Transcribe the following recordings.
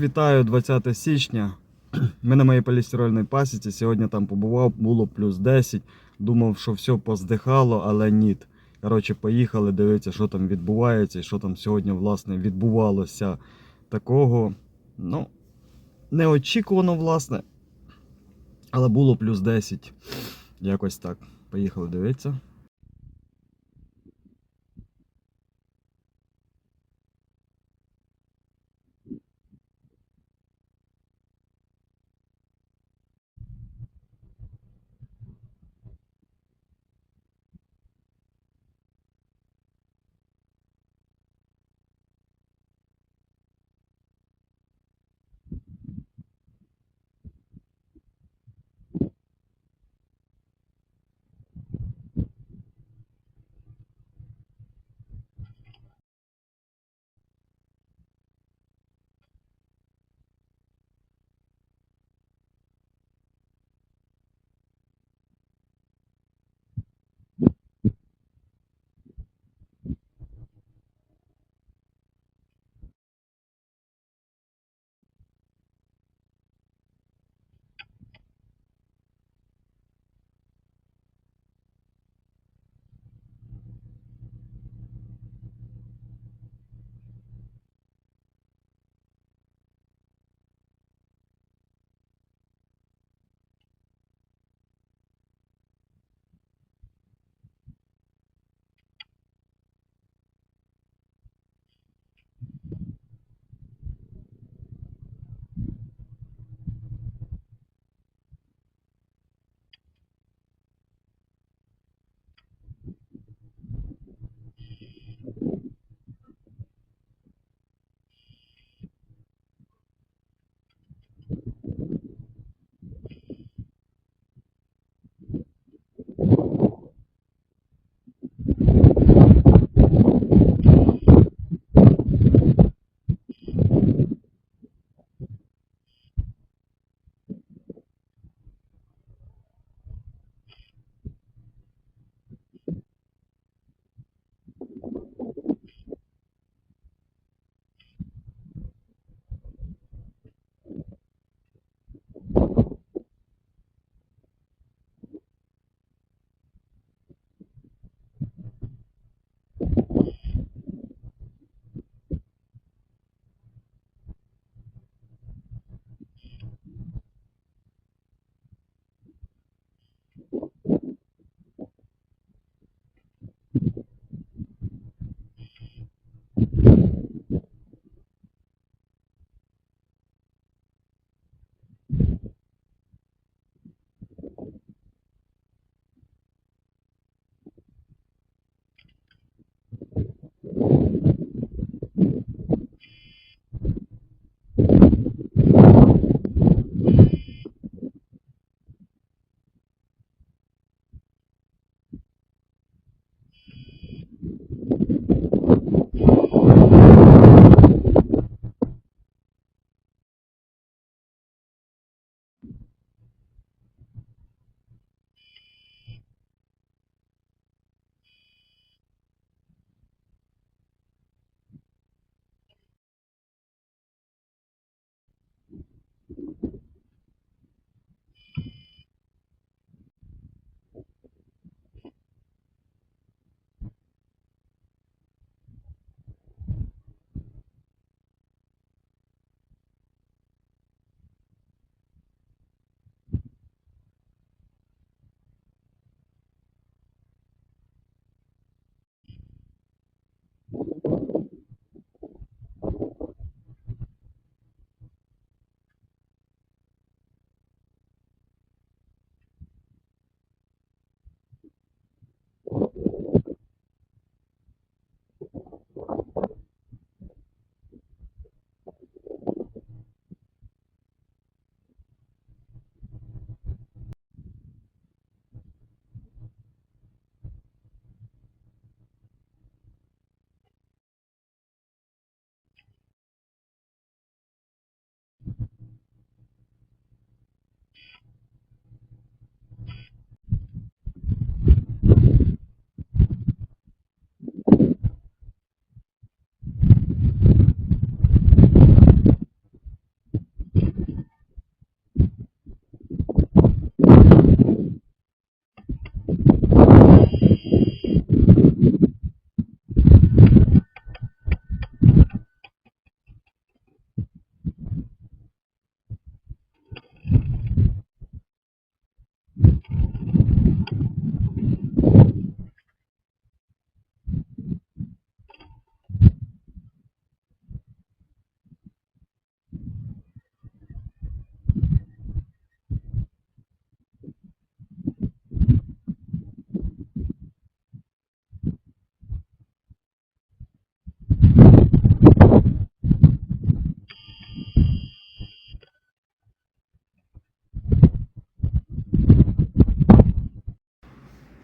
Вітаю 20 січня. Ми на моїй полістирольній пасіці. Сьогодні там побував, було плюс 10. Думав, що все поздихало, але ні. Коротше, поїхали дивитися, що там відбувається і що там сьогодні власне відбувалося такого. Ну, неочікувано, власне. Але було плюс 10. Якось так. Поїхали дивитися.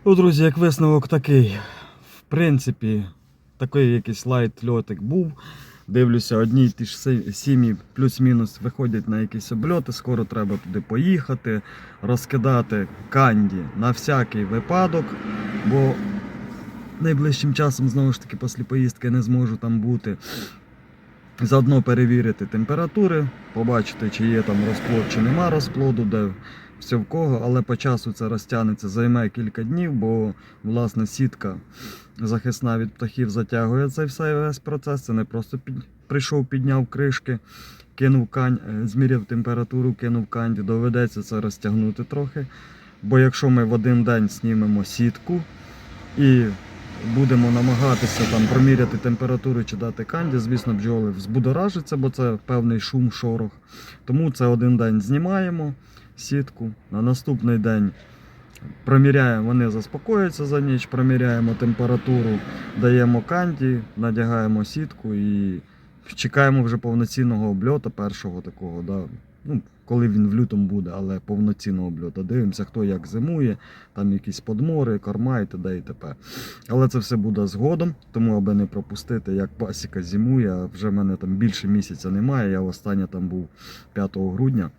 Ну, друзі, як висновок такий. В принципі, такий якийсь лайт льотик був. Дивлюся, одні ті ж сім'ї плюс-мінус виходять на якісь обльоти. Скоро треба туди поїхати, розкидати канді на всякий випадок, бо найближчим часом знову ж таки після поїздки не зможу там бути. Заодно перевірити температури, побачити, чи є там розплод, чи нема розплоду, де все в кого, але по часу це розтягнеться, займе кілька днів, бо власне сітка захисна від птахів затягує цей все весь процес. Це не просто під... прийшов, підняв кришки, кинув кань, е, зміряв температуру, кинув канді. Доведеться це розтягнути трохи. Бо якщо ми в один день знімемо сітку і будемо намагатися там проміряти температуру чи дати канді, звісно, бджоли взбудоражаться, бо це певний шум, шорох. Тому це один день знімаємо сітку. На наступний день проміряємо, вони заспокоюються за ніч, проміряємо температуру, даємо канді, надягаємо сітку і чекаємо вже повноцінного обльоту, першого такого. Да. Ну, коли він в лютому буде, але повноцінного обльоту. Дивимося, хто як зимує, там якісь подмори, корма і т.д. і т.п. Але це все буде згодом, тому аби не пропустити, як пасіка зимує, вже в мене там більше місяця немає. Я востаннє там був 5 грудня.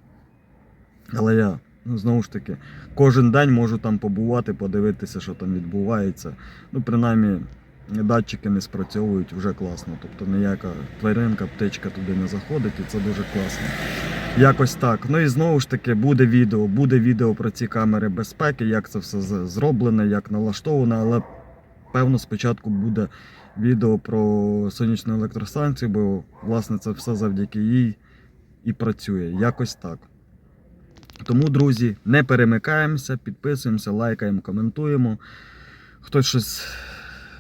Але я, ну, знову ж таки, кожен день можу там побувати, подивитися, що там відбувається. Ну, принаймні, датчики не спрацьовують вже класно. Тобто ніяка тваринка, птичка туди не заходить, і це дуже класно. Якось так. Ну і знову ж таки буде відео. Буде відео про ці камери безпеки, як це все зроблене, як налаштоване, але певно спочатку буде відео про сонячну електростанцію, бо власне це все завдяки їй і працює. Якось так. Тому, друзі, не перемикаємося, підписуємося, лайкаємо, коментуємо. Хтось щось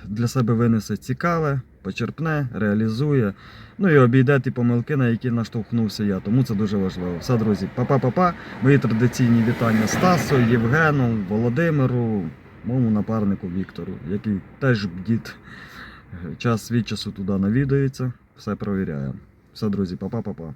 для себе винесе цікаве, почерпне, реалізує. Ну і обійде ті помилки, на які наштовхнувся я. Тому це дуже важливо. Все, друзі, па-па-па-па. Мої традиційні вітання Стасу, Євгену, Володимиру, моєму напарнику Віктору, який теж бдіт час від часу туди навідується, все провіряє. Все, друзі, па-па-па-па.